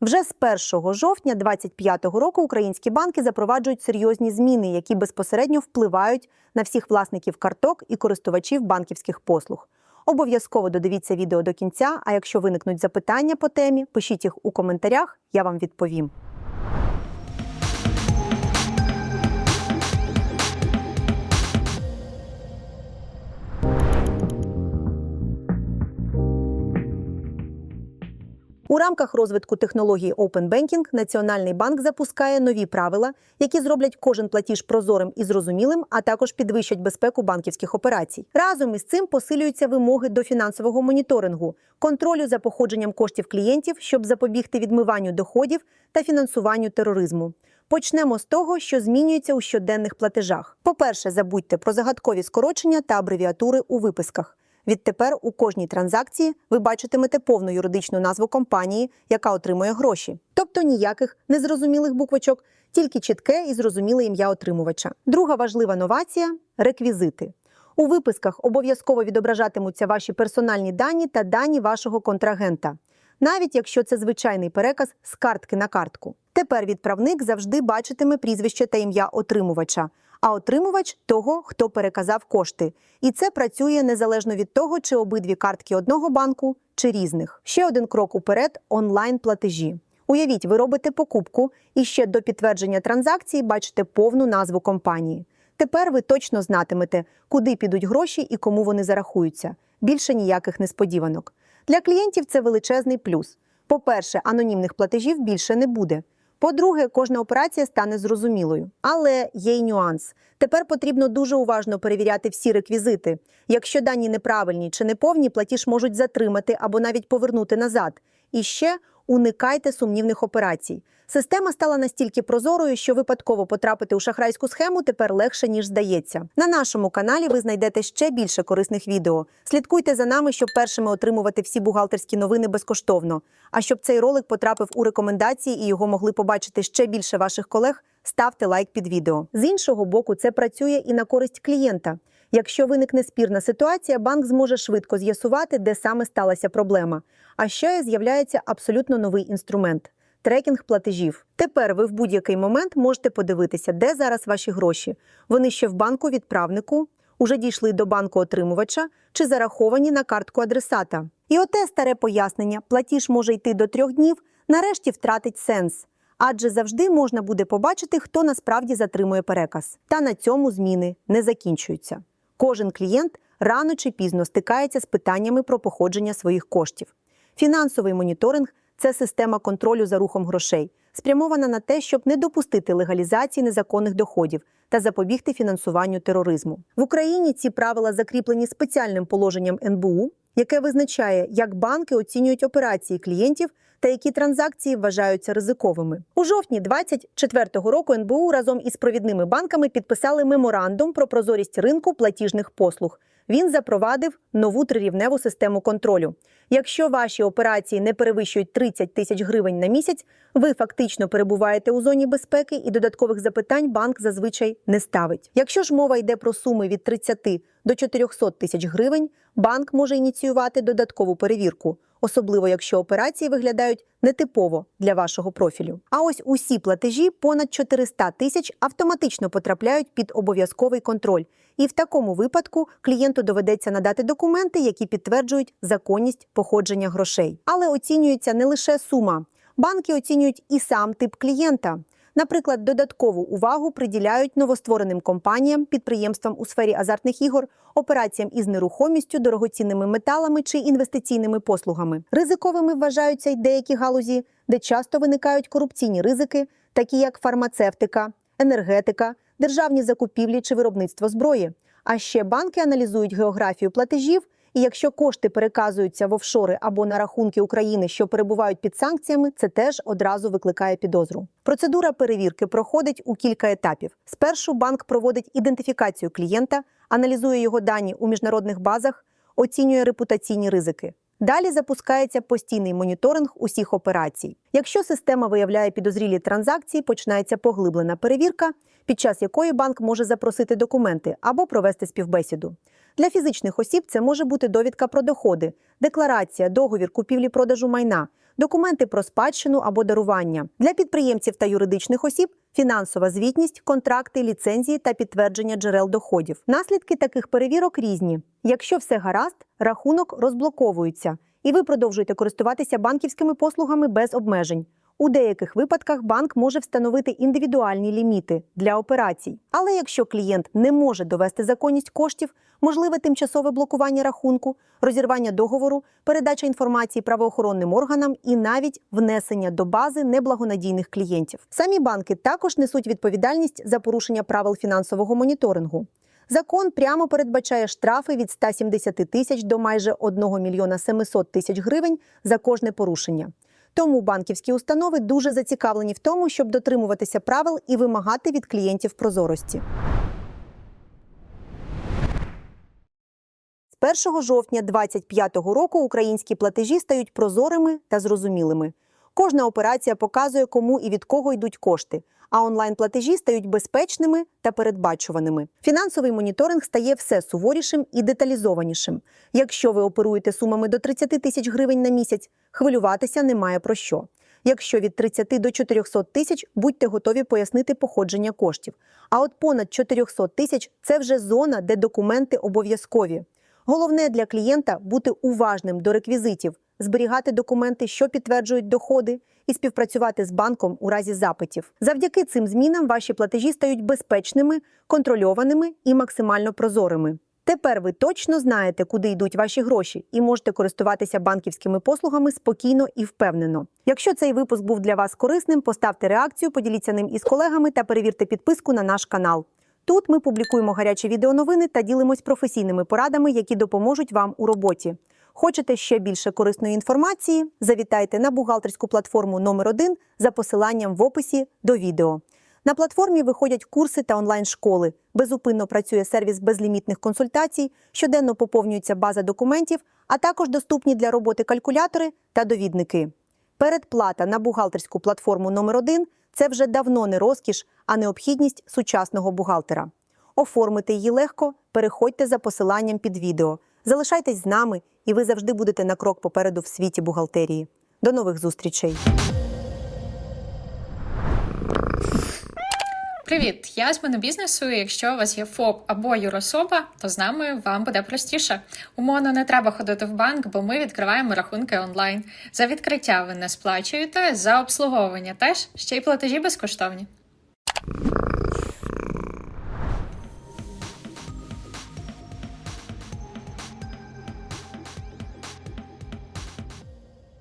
Вже з 1 жовтня 2025 року українські банки запроваджують серйозні зміни, які безпосередньо впливають на всіх власників карток і користувачів банківських послуг. Обов'язково додивіться відео до кінця. А якщо виникнуть запитання по темі, пишіть їх у коментарях, я вам відповім. У рамках розвитку технології Open Banking Національний банк запускає нові правила, які зроблять кожен платіж прозорим і зрозумілим, а також підвищать безпеку банківських операцій. Разом із цим посилюються вимоги до фінансового моніторингу, контролю за походженням коштів клієнтів, щоб запобігти відмиванню доходів та фінансуванню тероризму. Почнемо з того, що змінюється у щоденних платежах. По-перше, забудьте про загадкові скорочення та абревіатури у виписках. Відтепер у кожній транзакції ви бачитимете повну юридичну назву компанії, яка отримує гроші, тобто ніяких незрозумілих буквочок, тільки чітке і зрозуміле ім'я отримувача. Друга важлива новація реквізити. У виписках обов'язково відображатимуться ваші персональні дані та дані вашого контрагента, навіть якщо це звичайний переказ з картки на картку. Тепер відправник завжди бачитиме прізвище та ім'я отримувача, а отримувач того, хто переказав кошти. І це працює незалежно від того, чи обидві картки одного банку чи різних. Ще один крок уперед онлайн платежі. Уявіть, ви робите покупку і ще до підтвердження транзакції бачите повну назву компанії. Тепер ви точно знатимете, куди підуть гроші і кому вони зарахуються. Більше ніяких несподіванок. Для клієнтів це величезний плюс. По-перше, анонімних платежів більше не буде. По-друге, кожна операція стане зрозумілою. Але є й нюанс. Тепер потрібно дуже уважно перевіряти всі реквізити. Якщо дані неправильні чи неповні, платіж можуть затримати або навіть повернути назад. І ще уникайте сумнівних операцій. Система стала настільки прозорою, що випадково потрапити у шахрайську схему тепер легше ніж здається. На нашому каналі ви знайдете ще більше корисних відео. Слідкуйте за нами, щоб першими отримувати всі бухгалтерські новини безкоштовно. А щоб цей ролик потрапив у рекомендації і його могли побачити ще більше ваших колег, ставте лайк під відео. З іншого боку, це працює і на користь клієнта. Якщо виникне спірна ситуація, банк зможе швидко з'ясувати, де саме сталася проблема. А ще з'являється абсолютно новий інструмент трекінг платежів. Тепер ви в будь-який момент можете подивитися, де зараз ваші гроші. Вони ще в банку відправнику, уже дійшли до банку отримувача чи зараховані на картку адресата. І оте старе пояснення: платіж може йти до трьох днів, нарешті втратить сенс. Адже завжди можна буде побачити, хто насправді затримує переказ. Та на цьому зміни не закінчуються. Кожен клієнт рано чи пізно стикається з питаннями про походження своїх коштів. Фінансовий моніторинг це система контролю за рухом грошей, спрямована на те, щоб не допустити легалізації незаконних доходів та запобігти фінансуванню тероризму. В Україні ці правила закріплені спеціальним положенням НБУ, яке визначає, як банки оцінюють операції клієнтів та які транзакції вважаються ризиковими. У жовтні 2024 року НБУ разом із провідними банками підписали меморандум про прозорість ринку платіжних послуг. Він запровадив нову трирівневу систему контролю. Якщо ваші операції не перевищують 30 тисяч гривень на місяць, ви фактично перебуваєте у зоні безпеки і додаткових запитань банк зазвичай не ставить. Якщо ж мова йде про суми від 30 до 400 тисяч гривень, банк може ініціювати додаткову перевірку, особливо якщо операції виглядають нетипово для вашого профілю. А ось усі платежі понад 400 тисяч автоматично потрапляють під обов'язковий контроль. І в такому випадку клієнту доведеться надати документи, які підтверджують законність походження грошей. Але оцінюється не лише сума. Банки оцінюють і сам тип клієнта. Наприклад, додаткову увагу приділяють новоствореним компаніям, підприємствам у сфері азартних ігор, операціям із нерухомістю, дорогоцінними металами чи інвестиційними послугами. Ризиковими вважаються й деякі галузі, де часто виникають корупційні ризики, такі як фармацевтика, енергетика, державні закупівлі чи виробництво зброї. А ще банки аналізують географію платежів. І якщо кошти переказуються в офшори або на рахунки України, що перебувають під санкціями, це теж одразу викликає підозру. Процедура перевірки проходить у кілька етапів. Спершу банк проводить ідентифікацію клієнта, аналізує його дані у міжнародних базах, оцінює репутаційні ризики. Далі запускається постійний моніторинг усіх операцій. Якщо система виявляє підозрілі транзакції, починається поглиблена перевірка, під час якої банк може запросити документи або провести співбесіду. Для фізичних осіб це може бути довідка про доходи, декларація, договір купівлі-продажу майна, документи про спадщину або дарування. Для підприємців та юридичних осіб фінансова звітність, контракти, ліцензії та підтвердження джерел доходів. Наслідки таких перевірок різні. Якщо все гаразд, рахунок розблоковується, і ви продовжуєте користуватися банківськими послугами без обмежень. У деяких випадках банк може встановити індивідуальні ліміти для операцій. Але якщо клієнт не може довести законність коштів, можливе тимчасове блокування рахунку, розірвання договору, передача інформації правоохоронним органам і навіть внесення до бази неблагонадійних клієнтів. Самі банки також несуть відповідальність за порушення правил фінансового моніторингу. Закон прямо передбачає штрафи від 170 тисяч до майже 1 мільйона 700 тисяч гривень за кожне порушення. Тому банківські установи дуже зацікавлені в тому, щоб дотримуватися правил і вимагати від клієнтів прозорості. З 1 жовтня 2025 року українські платежі стають прозорими та зрозумілими. Кожна операція показує, кому і від кого йдуть кошти, а онлайн-платежі стають безпечними та передбачуваними. Фінансовий моніторинг стає все суворішим і деталізованішим. Якщо ви оперуєте сумами до 30 тисяч гривень на місяць, хвилюватися немає про що. Якщо від 30 до 400 тисяч, будьте готові пояснити походження коштів. А от понад 400 тисяч це вже зона, де документи обов'язкові. Головне для клієнта бути уважним до реквізитів, зберігати документи, що підтверджують доходи, і співпрацювати з банком у разі запитів. Завдяки цим змінам ваші платежі стають безпечними, контрольованими і максимально прозорими. Тепер ви точно знаєте, куди йдуть ваші гроші, і можете користуватися банківськими послугами спокійно і впевнено. Якщо цей випуск був для вас корисним, поставте реакцію, поділіться ним із колегами та перевірте підписку на наш канал. Тут ми публікуємо гарячі відеоновини та ділимось професійними порадами, які допоможуть вам у роботі. Хочете ще більше корисної інформації? Завітайте на бухгалтерську платформу номер 1 за посиланням в описі до відео. На платформі виходять курси та онлайн-школи. Безупинно працює сервіс безлімітних консультацій, щоденно поповнюється база документів, а також доступні для роботи калькулятори та довідники. Передплата на бухгалтерську платформу номер 1 це вже давно не розкіш, а необхідність сучасного бухгалтера. Оформити її легко, переходьте за посиланням під відео. Залишайтесь з нами, і ви завжди будете на крок попереду в світі бухгалтерії. До нових зустрічей! Привіт, я з монобізнесу. і Якщо у вас є ФОП або юрособа, то з нами вам буде простіше. Умовно не треба ходити в банк, бо ми відкриваємо рахунки онлайн. За відкриття ви не сплачуєте, за обслуговування теж ще й платежі безкоштовні.